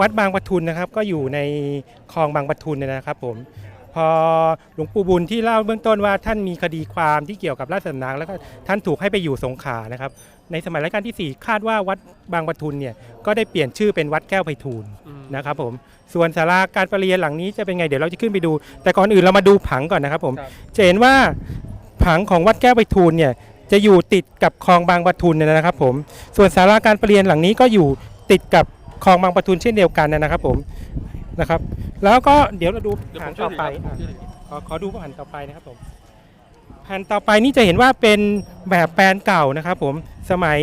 วัดบางปะทุนนะครับก็อยู่ในคลองบางปะทุนเนยนะครับผมพอหลวงปู่บุญที่เล่าเบื้องต้นว่าท่านมีคดีความที่เกี่ยวกับราชสำนักแล้วก็ท่านถูกให้ไปอยู่สงขลานะครับ ในสมัยรัชกาลที่ 4 คาดว่าวัดบางปะทุนเนี่ยก็ได้เปลี่ยนชื่อเป็นวัดแก้วไพฑูรย์นะครับผมส่วนศาลาการประเรียนหลังนี้จะเป็นไงเดี๋ยวเราจะขึ้นไปดู แต่ก่อนอื่นเรามาดูผังก่อนนะครับผมจะเห็นว่าผังของวัดแก้วไพฑูรย์เนี่ยจะอยู่ติดกับคลองบางปะทุนเนี่ยนะครับผมส่วนศาลาการประเรียนหลังนี้ก็อยู่ติดกับ คลองบางปะทุนเช่นเดียวกันนะครับผมนะครับ แล้วก็เดี๋ยวเราดูเดี๋ยวผผัมงช่วต่อไปขอขอดูแผ่นต่อไปนะครับผมแผ่นต่อไปนี่จะเห็นว่าเป็นแบบแปลนเก่านะครับผมสมัย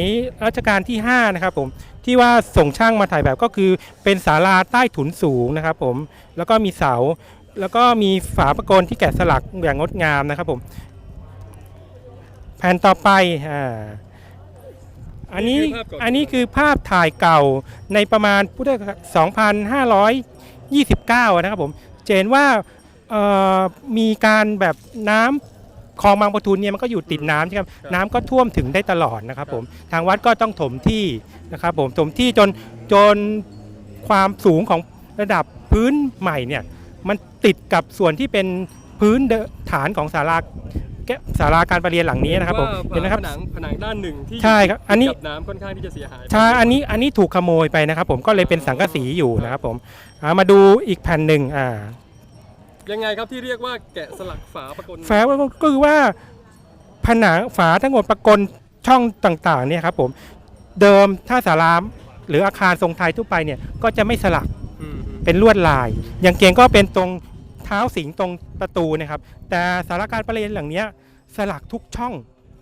รัชกาลที่5นะครับผมที่ว่าส่งช่างมาถ่ายแบบก็คือเป็นศาลาใต้ถุนสูงนะครับผมแล้วก็มีเสาแล้วก็มีฝาประกลที่แกะสลักอย่างงดงามนะครับผมแผ่นต่อไปอ่า อันนี้นี่คือภาพเก่า อันนี้คือภาพถ่ายเก่าในประมาณพุทธศักราช2529นะครับผมจะเห็นว่าเอ่อมีการแบบน้ำคลองบางปะทุนเนี่ยมันก็อยู่ติดน้ำใช่ไหมครับครับน้ำก็ท่วมถึงได้ตลอดนะครับผมทางวัดก็ต้องถมที่นะครับผมถมที่จนจนความสูงของระดับพื้นใหม่เนี่ยมันติดกับส่วนที่เป็นพื้นเดิมฐานของศาลา แก้ศาลาการประเรียนหลังนี้นะครับผมว่าเห็นไหมครับผนังผนังด้านหนึ่งที่ใช่ครับอันนี้กับน้ำค่อนข้างที่จะเสียหายใช่อันนี้อันนี้ถูกขโมยไปนะครับ ผมก็เลยเป็นสังกะสีอยู่นะครับผมอ่ามาดูอีกแผ่นหนึ่งอ่ายังไงครับที่เรียกว่าแกะสลักฝาประกลแฝงก็คือว่าผนังฝาทั้งหมดประกลช่องต่างๆเนี่ยครับผมเดิมถ้าสารามหรืออาคารทรงไทยทั่วไปเนี่ยก็จะไม่สลักอืมอืมเป็นลวดลาย อย่างเกียงก็เป็นตรงเท้าสิงตรงประตูนะครับ แต่สาราการประเรียนหลังเนี้ยสลักทุกช่อง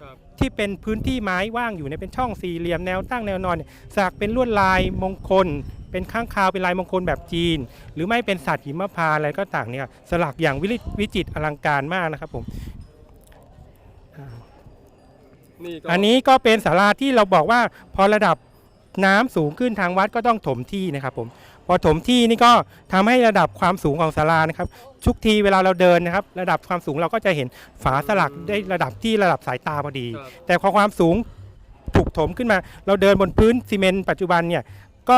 ครับที่เป็นพื้นที่ไม้ว่างอยู่เนี่ยเป็นช่องสี่เหลี่ยมแนวตั้งแนวนอนเนี่ยสลักเป็นลวดลายมงคล เป็นข้างคาวเป็นลายมงคลแบบจีน หรือไม่เป็นสัตว์หิมพานต์อะไรก็ต่างเนี่ยสลักอย่างวิจิวิจิตรอลังการมากนะครับผมนี่ก็อันนี้ก็เป็นศาลาที่เราบอกว่าพอระดับน้ำสูงขึ้นทางวัดก็ต้องถมที่นะครับผม พอถมที่นี่ก็ทำให้ระดับความสูงของศาลานะครับทุกทีเวลาเราเดินนะครับ ระดับความสูงเราก็จะเห็นฝาสลักได้ระดับที่ระดับสายตาพอดีครับแต่พอความสูงถูกถมขึ้นมา เราเดินบนพื้นซีเมนต์ปัจจุบันเนี่ยก็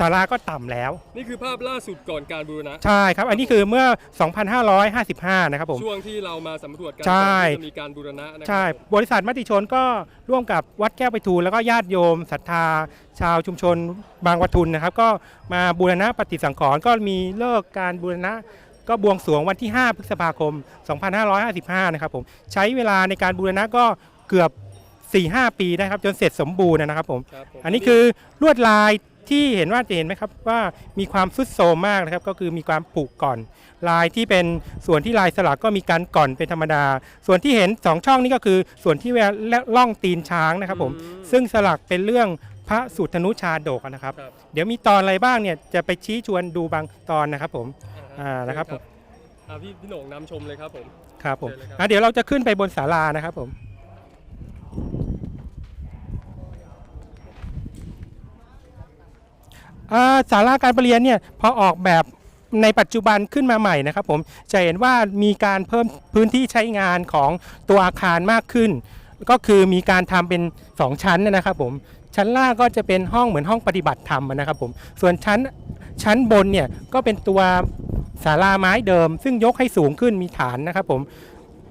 ศาลาก็ต่ำแล้ว นี่คือภาพล่าสุดก่อนการบูรณะ ใช่ครับ อันนี้คือเมื่อ 2555 นะครับผม ช่วงที่เรามาสำรวจกันใช่ ก่อนที่จะมีการบูรณะนะครัใช่บริษัทมติชนก็ร่วมกับวัดแก้วไปทูลแล้วก็ญาติโยมศรัทธา ชาวชุมชนบางวัทุนนะครับ ก็มาบูรณะปฏิสังขรณ์ก็มีเลิกการบูรณะ ก็บวงสรวงวันที่ 5 พฤษภาคม 2555 นะครับผมใช้เวลาในการบูรณะก็เกือบ 4-5 ปีนะครับจนเสร็จสมบูรณ์นะครับผม ครับผมอันนี้คือลวดลาย ที่เห็นว่าจะเห็นไหมครับว่ามีความสุดโทรมมากนะครับ ก็คือมีความผุก่อน ลายที่เป็นส่วนที่ลายสลักก็มีการก่อนเป็นธรรมดา ส่วนที่เห็น 2 ช่องนี้ก็คือส่วนที่เวลาล่องตีนช้างนะครับผมอืซึ่งสลักเป็นเรื่องพระสุทนุชาดกนะครับครับ เดี๋ยวมีตอนอะไรบ้างเนี่ยจะไปชี้ชวนดูบางตอนนะครับผมอ่าอ่านะครับผมอ่าพี่พี่โหน่งนำชมเลยครับผมครับผมเชิญเลยครับอะเดี๋ยวเราจะขึ้นไปบนศาลานะครับผม อ่าศาลาการประเรียนเนี่ยพอออกแบบในปัจจุบันขึ้นมาใหม่นะครับผมจะเห็นว่ามีการเพิ่มพื้นที่ใช้งานของตัวอาคารมากขึ้น ก็คือมีการทำเป็น 2 ชั้นนะครับผมชั้นล่างก็จะเป็นห้องเหมือนห้องปฏิบัติธรรมนะครับผมส่วนชั้นชั้นบนเนี่ยก็เป็นตัวศาลาไม้เดิม ซึ่งยกให้สูงขึ้นมีฐานนะครับผม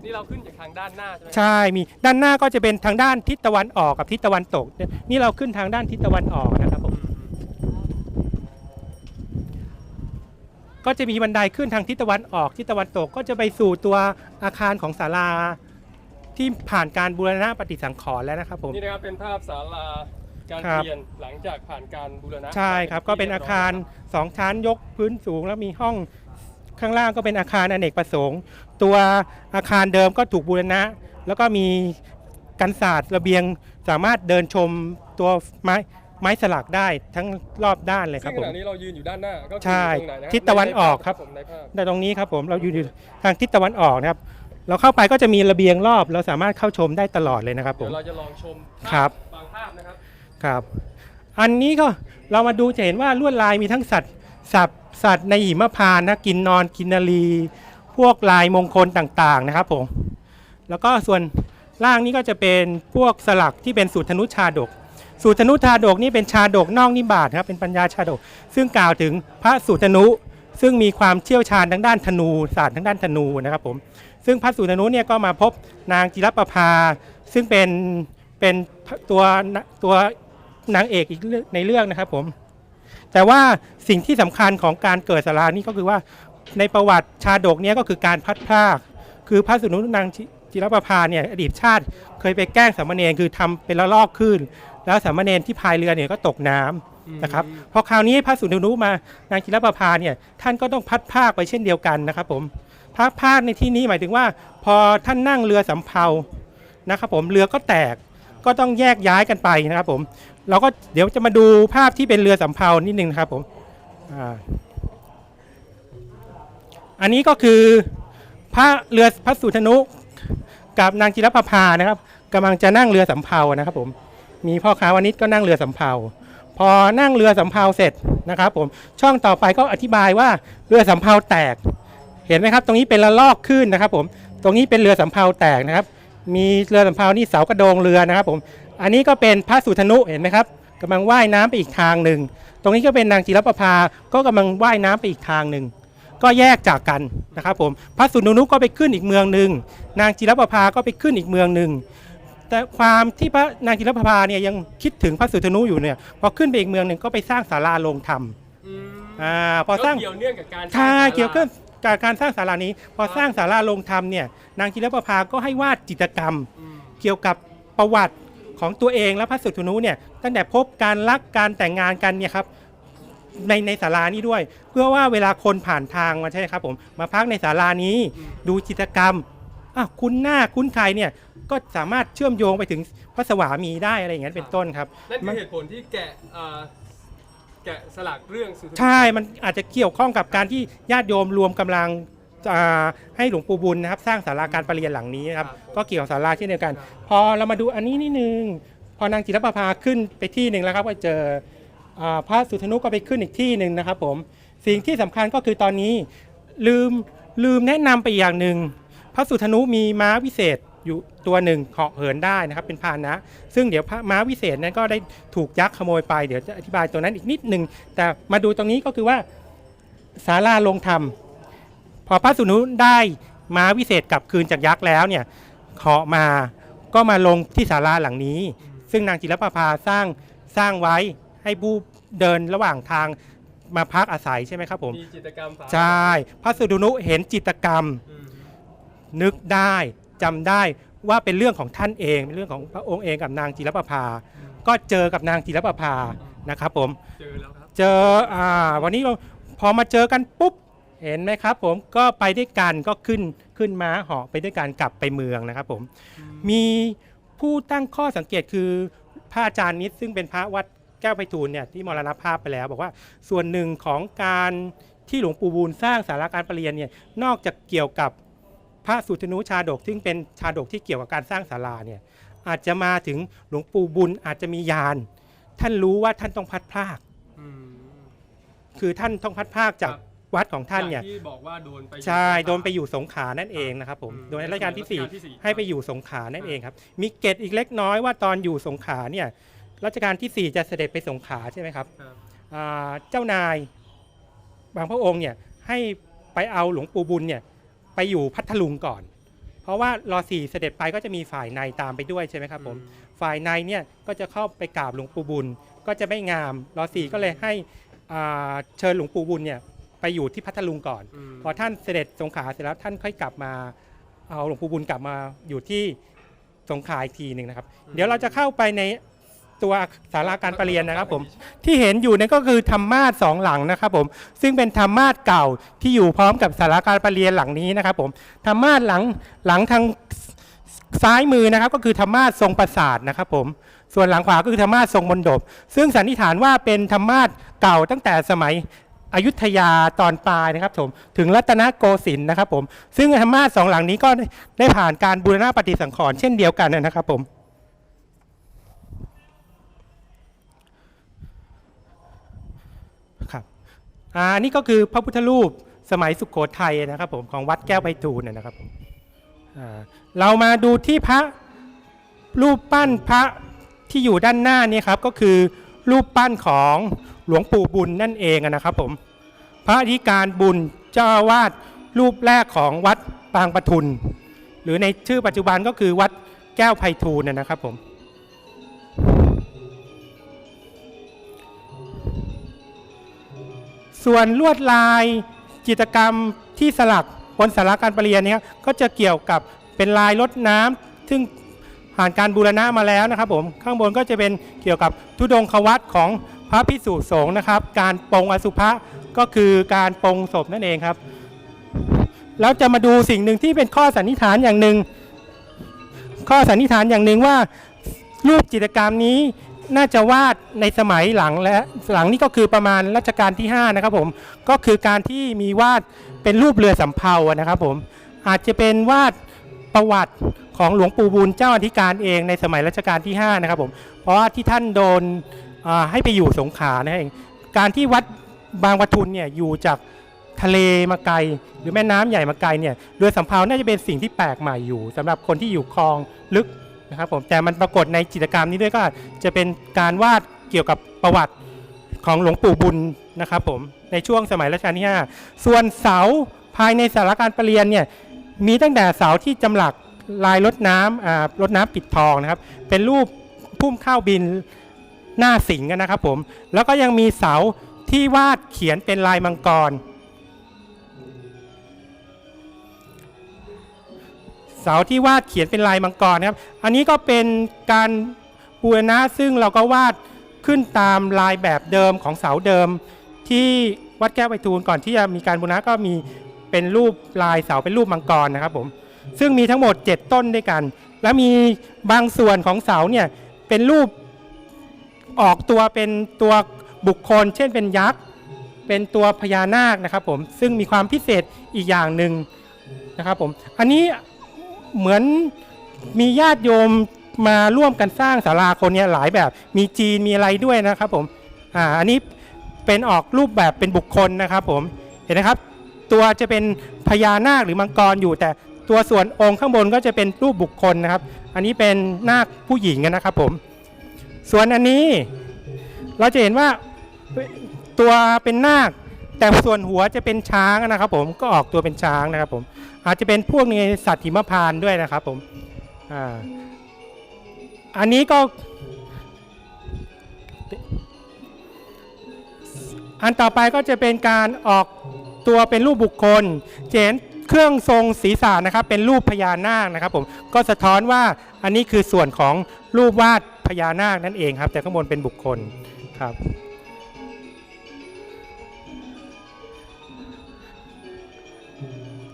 นี่เราขึ้นจากทางด้านหน้าใช่ไหมใช่มีด้านหน้าก็จะเป็นทางด้านทิศตะวันออกกับทิศตะวันตกเนี่ยนี่เราขึ้นทางด้านทิศตะวันออกนะครับผม ก็จะมีบันไดขึ้นทางทิศตะวันออกทิศตะวันตกก็จะไปสู่ตัวอาคารของศาลาที่ผ่านการบูรณะปฏิสังขรณ์แล้วนะครับผม นี่นะครับเป็นภาพศาลาการครับ เรียนหลังจากผ่านการบูรณะใช่ครับ ก็เป็นอาคาร 2 ชั้นยกพื้นสูง แล้วมีห้องข้างล่างก็เป็นอาคารอเนกประสงค์ ตัวอาคารเดิมก็ถูกบูรณะ แล้วก็มีกันศาสตร์ระเบียงสามารถเดินชมตัวไม้ ไม้สลักได้ทั้งรอบด้านเลยคซึ่รังบขผมณะนี้เรายืนอยู่ด้านหน้าก็คือใช่ตรงไหนนะทิศตะวันออกครับผมในภาพ แต่ตรงนี้ครับผมเราอยู่ทางทิศตะวันออกนะครับ เราเข้าไปก็จะมีระเบียงรอบ เราสามารถเข้าชมได้ตลอดเลยนะครับผเดี๋ยม วเราจะลองชมภาพครับ บางภาพนะครับ ครับ อันนี้ก็เรามาดูจะเห็นว่าลวดลายมีทั้งสัตว์สัตว์สัตว์ในหิมพานต์นะกินนอนกินนารีพวกลายมงคลต่างๆนะครับผมแล้วก็ส่วนล่างนี้ก็จะเป็นพวกสลักที่เป็นสูตรธนุชาดก สูตรนุชาดกนี่เป็นชาดกนอกนิบาตครับเป็นปัญญาชาดก ซึ่งกล่าวถึงพระสุตนุ ซึ่งมีความเชี่ยวชาญทางด้านธนูศาสตร์ทางด้านธนูนะครับผมซึ่งพระสุตนุเนี่ยก็มาพบนางจิรประภา ซึ่งเป็นเป็นตัวตัวนางเอกอีกในเรื่องนะครับผมแต่ว่าสิ่งที่สำคัญของการเกิดสารานี้ก็คือว่าในประวัติชาดกเนี้ก็คือการพัดพรากคือพระสุนุนางจิรประภาเนี่ยอดีตชาติเคยไปแกล้งสามเณรคือทำเป็นละลอกขึ้น แล้วสามเณรที่พายเรือเนี่ยก็ตกน้ำนะครับพอคราวนี้พระสุนุมานางจิรประภาเนี่ยท่านก็ต้องพัดพรากไปเช่นเดียวกันนะครับผมพัดพรากในที่นี้หมายถึงว่า พอท่านนั่งเรือสำเภานะครับผมเรือก็แตกก็ต้องแยกย้ายกันไปนะครับผมเราก็เดี๋ยวจะมาดูภาพที่เป็นเรือสำเภานิดนึงนะครับผมอ่าอันนี้ก็คือพระเรือพระสุธนุกับนางจิรประภานะครับกำลังจะนั่งเรือสำเภานะครับผม มีพ่อค้าวานิชก็นั่งเรือสำเภา พอนั่งเรือสำเภาเสร็จนะครับผมช่องต่อไปก็อธิบายว่าเรือสำเภาแตก เห็นไหมครับ ตรงนี้เป็นละลอกขึ้นนะครับผมตรงนี้เป็นเรือสำเภาแตกนะครับ มีเรือสำเภานี่เสากระโดงเรือนะครับผมอันนี้ก็เป็นพระสุธนุเห็นไหมครับกำลังว่ายน้ำไปอีกทางหนึ่ง ตรงนี้ก็เป็นนางจิรประภา ก็กำลังว่ายน้ำไปอีกทางหนึ่ง ก็แยกจากกันนะครับผม พระสุธนุก็ไปขึ้นอีกเมืองหนึ่ง นางจิรประภาก็ไปขึ้นอีกเมืองหนึ่ง แต่ความที่พระนางจิรประภาเนี่ยยังคิดถึงพระสุธนุอยู่เนี่ยพอขึ้นไปอีกเมืองหนึ่งก็ไปสร้างศาลาลงธรรมอืมอ่าพอสร้างก็เกี่ยวเนื่องกับการใช่สร้างศาลาเกี่ยวกับการการสร้างศาลานี้ พอสร้างศาลาลงธรรมเนี่ยนางจิรประภาก็ให้วาดจิตรกรรมอืมเกี่ยวกับประวัติของตัวเองและพระสุทนุเนี่ยตั้งแต่พบการรักการแต่งงานกันเนี่ยครับในในศาลานี้ด้วย เพื่อว่าเวลาคนผ่านทางมาใช่ไหมครับผมมาพักในศาลานี้ดูจิตรกรรมอะคุ้นหน้าคุ้นใครเนี่ย ก็สามารถเชื่อมโยงไปถึงพระสวามีได้อะไรอย่างนั้นเป็นต้นครับ นั่นคือเหตุผลที่แกะเอ่อแกะสลักเรื่องสุทธิใช่ มันอาจจะเกี่ยวข้องกับการที่ญาติโยมรวมกำลังอ่าให้หลวงปู่บุญนะครับ สร้างศาลาการประเรียนหลังนี้นะครับ ก็เกี่ยวกับศาลาเช่นเดียวกัน พอเรามาดูอันนี้นิดนึง พอนางจิรประภาขึ้นไปที่หนึ่งแล้วครับก็เจออ่าพระสุธนุก็ไปขึ้นอีกที่หนึ่งนะครับผม สิ่งที่สำคัญก็คือตอนนี้ลืมลืมแนะนำไปอย่างหนึ่ง พระสุธนุมีม้าวิเศษ อยู่ตัวหนึ่งเหาะเหินได้นะครับเป็นพาหนะ ซึ่งเดี๋ยวพระม้าวิเศษนั้นก็ได้ถูกยักษ์ขโมยไปเดี๋ยวจะอธิบายตัวนั้นอีกนิดหนึ่งแต่มาดูตรงนี้ก็คือว่าศาลาลงธรรม พอพระสุนุได้ม้าวิเศษกลับคืนจากยักษ์แล้วเนี่ยเหาะมาก็มาลงที่ศาลาหลังนี้ ซึ่งนางจิรประภาสร้างสร้างไว้ให้ผู้เดินระหว่างทางมาพักอาศัยใช่ไหมครับผมมีจิตรกรรมฝาใช่พระสุนุเห็นจิตรกรรมอืมนึกได้ จำได้ว่าเป็นเรื่องของท่านเองเป็นเรื่องของพระองค์เองกับนางจิรประภา ก็เจอกับนางจิรประภานะครับผมเจอแล้วครับเจออ่าวันนี้เราพอมาเจอกันปุ๊บเห็นไหมครับผมก็ไปด้วยกันก็ขึ้นขึ้นม้าเหาะไปด้วยกันกลับไปเมืองนะครับผมมีผู้ตั้งข้อสังเกตคือพระอาจารย์นิดซึ่งเป็นพระวัดแก้วไพฑูรย์เนี่ยที่มรณภาพไปแล้ว บอกว่าส่วนหนึ่งของการที่หลวงปู่บูลสร้างสาราการประเรียนเนี่ยนอกจากเกี่ยวกับ พระสุทนุชาดกซึ่งเป็นชาดกที่เกี่ยวกับการสร้างศาลาเนี่ยอาจจะมาถึงหลวงปู่บุญอาจจะมียาน ท่านรู้ว่าท่านต้องพัดพรากอืมคือท่านต้องพัดพรากจากครับวัดของท่านเนี่ยจากที่บอกว่าโดนไปอยู่ใช่สงขลาโดนไปอยู่สงขลานั่นเองนะครับผมอืมโดยรัชกาลที่สี่รัชกาลที่สี่ให้ไปอยู่สงขลานั่นเองครับ มีเกตอีกเล็กน้อยว่าตอนอยู่สงขลาเนี่ยรัชกาลที่4จะเสด็จไปสงขลาใช่ไหมครับครับอ่าเจ้านายบางพระองค์เนี่ยให้ไปเอาหลวงปู่บุญเนี่ย ไปอยู่พัทลุงก่อน เพราะว่ารอสี่เสด็จไปก็จะมีฝ่ายในตามไปด้วยใช่ไหมครับผมฝ่ายในเนี่ยก็จะเข้าไปกราบหลวงปู่บุญ ก็จะไม่งามรอสี่ก็เลยให้อ่าเชิญหลวงปู่บุญเนี่ยไปอยู่ที่พัทลุงก่อนอืมพอท่านเสด็จสงขลาเสร็จแล้วท่านค่อยกลับมาเอาหลวงปู่บุญกลับมาอยู่ที่สงขลาอีกทีหนึ่งนะครับ เดี๋ยวเราจะเข้าไปใน ตัวสาราการประเรียนนะครับผมที่เห็นอยู่นั่นก็คือธรรมาสสองหลังนะครับผมซึ่งเป็นธรรมาสเก่าที่อยู่พร้อมกับสาราการประเรียนหลังนี้นะครับผมธรรมาสหลังหลังทางซ้ายมือนะครับก็คือธรรมาสทรงปราสาทนะครับผมส่วนหลังขวาก็คือธรรมาสทรงมณฑปซึ่งสันนิษฐานว่าเป็นธรรมาสเก่าตั้งแต่สมัยอยุธยาตอนปลายนะครับผมถึงรัตนโกสินทร์นะครับผมซึ่งธรรมาสสองหลังนี้ก็ได้ผ่านการบูรณะปฏิสังขรณ์เช่นเดียวกันนะครับผมครับ อ่านี่ก็คือพระพุทธรูปสมัยสุขโขทัยนะครับผมของวัดแก้วไพฑูรย์นะครับผมเรามาดูที่พระรูปปั้นพระที่อยู่ด้านหน้านี่ครับก็คือรูปปั้นของหลวงปู่บุญนั่นเองนะครับผมพระอธิการบุญเจ้าวาสรูปแรกของวัดปางปทุน หรือในชื่อปัจจุบันก็คือวัดแก้วไพฑูรย์นะครับผม ส่วนลวดลายจิตรกรรมที่สลักบนสาราการประเรียนนี้ก็จะเกี่ยวกับเป็นลายรดน้ำซึ่งผ่านการบูรณะมาแล้วนะครับผมข้างบนก็จะเป็นเกี่ยวกับทุดงควัตของพระพิสุสงฆ์นะครับ การปรงอสุภะก็คือการปรงศพนั่นเองครับ แล้วจะมาดูสิ่งหนึ่งที่เป็นข้อสันนิษฐานอย่างหนึ่งข้อสันนิษฐานอย่างหนึ่งว่ารูปจิตรกรรมนี้ น่าจะวาดในสมัยหลังและหลังนี่ก็คือประมาณรัชกาลที่ 5 นะครับผมก็คือการที่มีวาดเป็นรูปเรือสำเภานะครับผมอาจจะเป็นวาดประวัติของหลวงปู่บุญเจ้าอธิการเองในสมัยรัชกาลที่ 5 นะครับผมเพราะว่าที่ท่านโดนให้ไปอยู่สงขลานั่นเองการที่วัดบางปะทุนเนี่ยอยู่จากทะเลมาไกล หรือแม่น้ำใหญ่มาไกลเนี่ยเรือสำเภาน่าจะเป็นสิ่งที่แปลกใหม่อยู่สำหรับคนที่อยู่คลองลึก นะครับผมแต่มันปรากฏในจิตรกรรมนี้ด้วยก็จะเป็นการวาดเกี่ยวกับประวัติของหลวงปู่บุญนะครับผมในช่วงสมัยรัชกาลที่ 5 ส่วนเสาภายในสารการประเรียนเนี่ยมีตั้งแต่เสาที่จำหลักลายรถน้ำรถน้ำปิดทองนะครับ เป็นรูปพุ่มข้าวบินหน้าสิงห์นะครับผมแล้วก็ยังมีเสาที่วาดเขียนเป็นลายมังกร เสาที่วาดเขียนเป็นลายมังกรนะครับ อันนี้ก็เป็นการบูรณะซึ่งเราก็วาดขึ้นตามลายแบบเดิมของเสาเดิม ที่วัดแก้วไปทูลก่อนที่จะมีการบูรณะก็มีเป็นรูปลายเสาเป็นรูปมังกรนะครับผมซึ่งมีทั้งหมด 7 ต้นด้วยกัน และมีบางส่วนของเสาเนี่ยเป็นรูปออกตัวเป็นตัวบุคคล เช่นเป็นยักษ์เป็นตัวพญานาคนะครับผมซึ่งมีความพิเศษอีกอย่างหนึ่งนะครับผมอันนี้ เหมือนมีญาติโยมมาร่วมกันสร้างศาลาคนเนี้หลายแบบ มีจีนมีอะไรด้วยนะครับผมอ่าอันนี้เป็นออกรูปแบบเป็นบุคคลนะครับผมเห็นนะครับ ตัวจะเป็นพญานาคหรือมังกรอยู่ แต่ตัวส่วนองค์ข้างบนก็จะเป็นรูปบุคคลนะครับ อันนี้เป็นนาคผู้หญิงนะครับผม ส่วนอันนี้เราจะเห็นว่าตัวเป็นนาค แต่ส่วนหัวจะเป็นช้างนะครับ ผมก็ออกตัวเป็นช้างนะครับ ผม อาจจะเป็นพวกในสัตว์หิมพานด้วยนะครับ ผมอ่าอันนี้ก็ อันต่อไปก็จะเป็นการออกตัวเป็นรูปบุคคลเห็นเครื่องทรงศีรษะนะครับ เป็นรูปพญานาคนะครับ ผมก็สะท้อนว่าอันนี้คือส่วนของรูปวาดพญานาคนั่นเองครับ แต่ข้างบนเป็นบุคคลครับ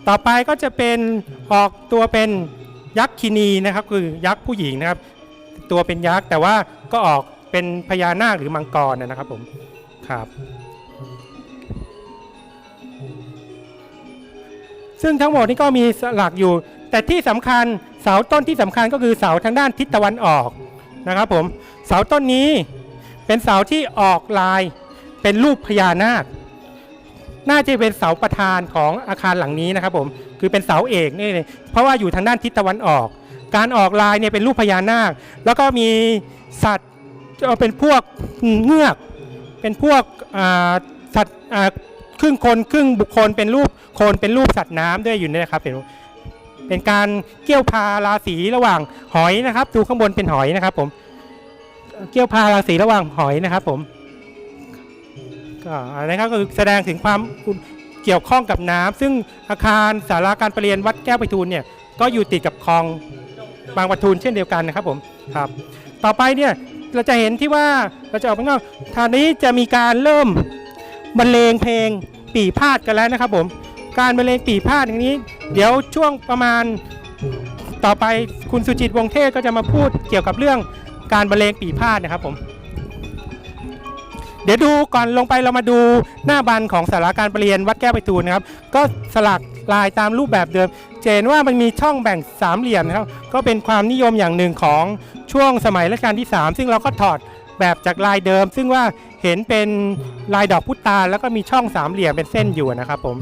ต่อไปก็จะเป็นออกตัวเป็นยักษ์คินีนะครับ คือยักษ์ผู้หญิงนะครับ ตัวเป็นยักษ์แต่ว่าก็ออกเป็นพญานาคหรือมังกรนะครับผมครับ ซึ่งทั้งหมดนี้ก็มีสลักอยู่ แต่ที่สำคัญเสาต้นที่สำคัญก็คือเสาทางด้านทิศตะวันออกนะครับผมเสาต้นนี้เป็นเสาที่ออกลายเป็นรูปพญานาค น่าจะเป็นเสาประธานของอาคารหลังนี้นะครับผมคือเป็นเสาเอกนี่เลยเพราะว่าอยู่ทางด้านทิศตะวันออก การออกลายเนี่ยเป็นรูปพญานาค แล้วก็มีสัตว์เป็นพวกเงือก เป็นพวกสัตว์ครึ่งคนครึ่งบุคคล เป็นรูปคนเป็นรูปสัตว์น้ำด้วยอยู่เนี่ยนะครับเห็นเป็นการเกี่ยวพาราศีระหว่างหอยนะครับ ดูข้างบนเป็นหอยนะครับผมเกี่ยวพาราศีระหว่างหอยนะครับผม ก็อันนี้ครับก็คือแสดงถึงความเกี่ยวข้องกับน้ำซึ่งอาคารสาราการประเรียนวัดแก้วไปทูลเนี่ยก็อยู่ติดกับคลองบางปะทูลเช่นเดียวกันนะครับผมครับต่อไปเนี่ยเราจะเห็นที่ว่าเราจะออกไปนอกทางนี้จะมีการเริ่มบรรเลงเพลงปีพาดกันแล้วนะครับผมการบรรเลงปีพาดอย่างนี้ เดี๋ยวช่วงประมาณต่อไปคุณสุจิตวงเทศก็จะมาพูดเกี่ยวกับเรื่องการบรรเลงปีพาดนะครับผม เดี๋ยวดูก่อนลงไปเรามาดูหน้าบันของสาราการประเรียนวัดแก้วไปทูนนะครับ ก็สลักลายตามรูปแบบเดิม เจนว่ามันมีช่องแบ่งสามเหลี่ยมนะครับ ก็เป็นความนิยมอย่างหนึ่งของช่วงสมัยรัชกาลที่ 3 ซึ่งเราก็ถอดแบบจากลายเดิม ซึ่งว่าเห็นเป็นลายดอกพุตาแล้วก็มีช่องสามเหลี่ยมเป็นเส้นอยู่นะครับผม